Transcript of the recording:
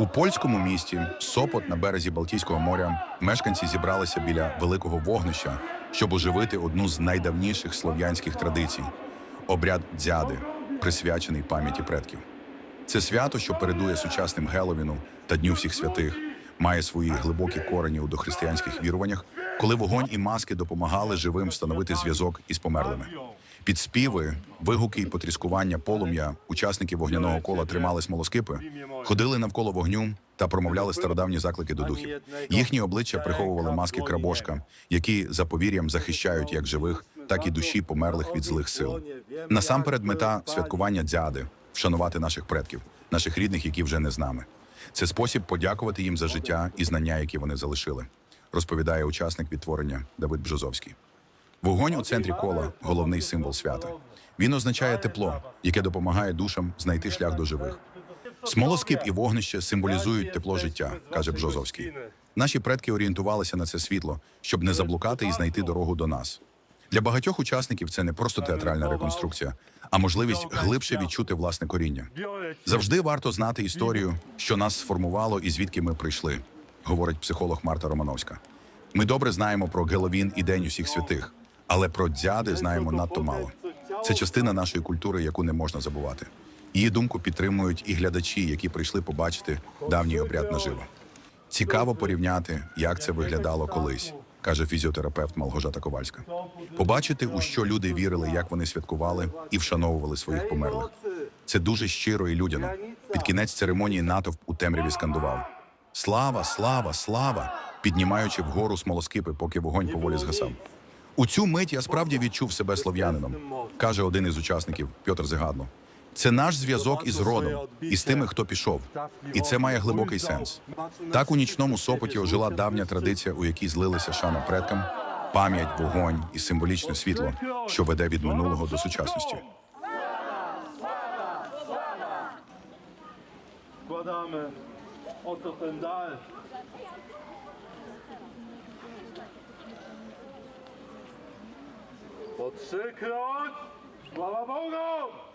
У польському місті Сопот на березі Балтійського моря мешканці зібралися біля великого вогнища, щоб оживити одну з найдавніших слов'янських традицій обряд дзяди, присвячений пам'яті предків. Це свято, що передує сучасним Геловіну та Дню всіх святих, має свої глибокі корені у дохристиянських віруваннях, коли вогонь і маски допомагали живим встановити зв'язок із померлими. Під співи, вигуки і потріскування полум'я учасники вогняного кола тримали смолоскипи, ходили навколо вогню та промовляли стародавні заклики до духів. Їхні обличчя приховували маски крабошка, які за повір'ям захищають як живих, так і душі померлих від злих сил. Насамперед, мета святкування дзяди вшанувати наших предків, наших рідних, які вже не з нами. Це спосіб подякувати їм за життя і знання, які вони залишили, розповідає учасник відтворення Давид Бжозовський. Вогонь у центрі кола головний символ свята. Він означає тепло, яке допомагає душам знайти шлях до живих. Смолоскип і вогнище символізують тепло життя, каже Бжозовський. Наші предки орієнтувалися на це світло, щоб не заблукати і знайти дорогу до нас. Для багатьох учасників це не просто театральна реконструкція, а можливість глибше відчути власне коріння. Завжди варто знати історію, що нас сформувало і звідки ми прийшли, говорить психолог Марта Романовська. Ми добре знаємо про Геловін і День усіх святих, але про дзяди знаємо надто мало. Це частина нашої культури, яку не можна забувати. Її думку підтримують і глядачі, які прийшли побачити давній обряд наживо. Цікаво порівняти, як це виглядало колись, каже фізіотерапевт Малгожата Ковальська. Побачити, у що люди вірили, як вони святкували і вшановували своїх померлих. Це дуже щиро і людяно. Під кінець церемонії натовп у темряві скандував: Слава, слава, слава! піднімаючи вгору смолоскипи, поки вогонь поволі згасав. У цю мить я справді відчув себе слов'янином, каже один із учасників Пьотр Зигадло. Це наш зв'язок із родом, із тими, хто пішов. І це має глибокий сенс. Так у нічному сопоті ожила давня традиція, у якій злилися шана предкам, пам'ять, вогонь і символічне світло, що веде від минулого до сучасності. Składamy oto ten trzy krok! Sława Bogu!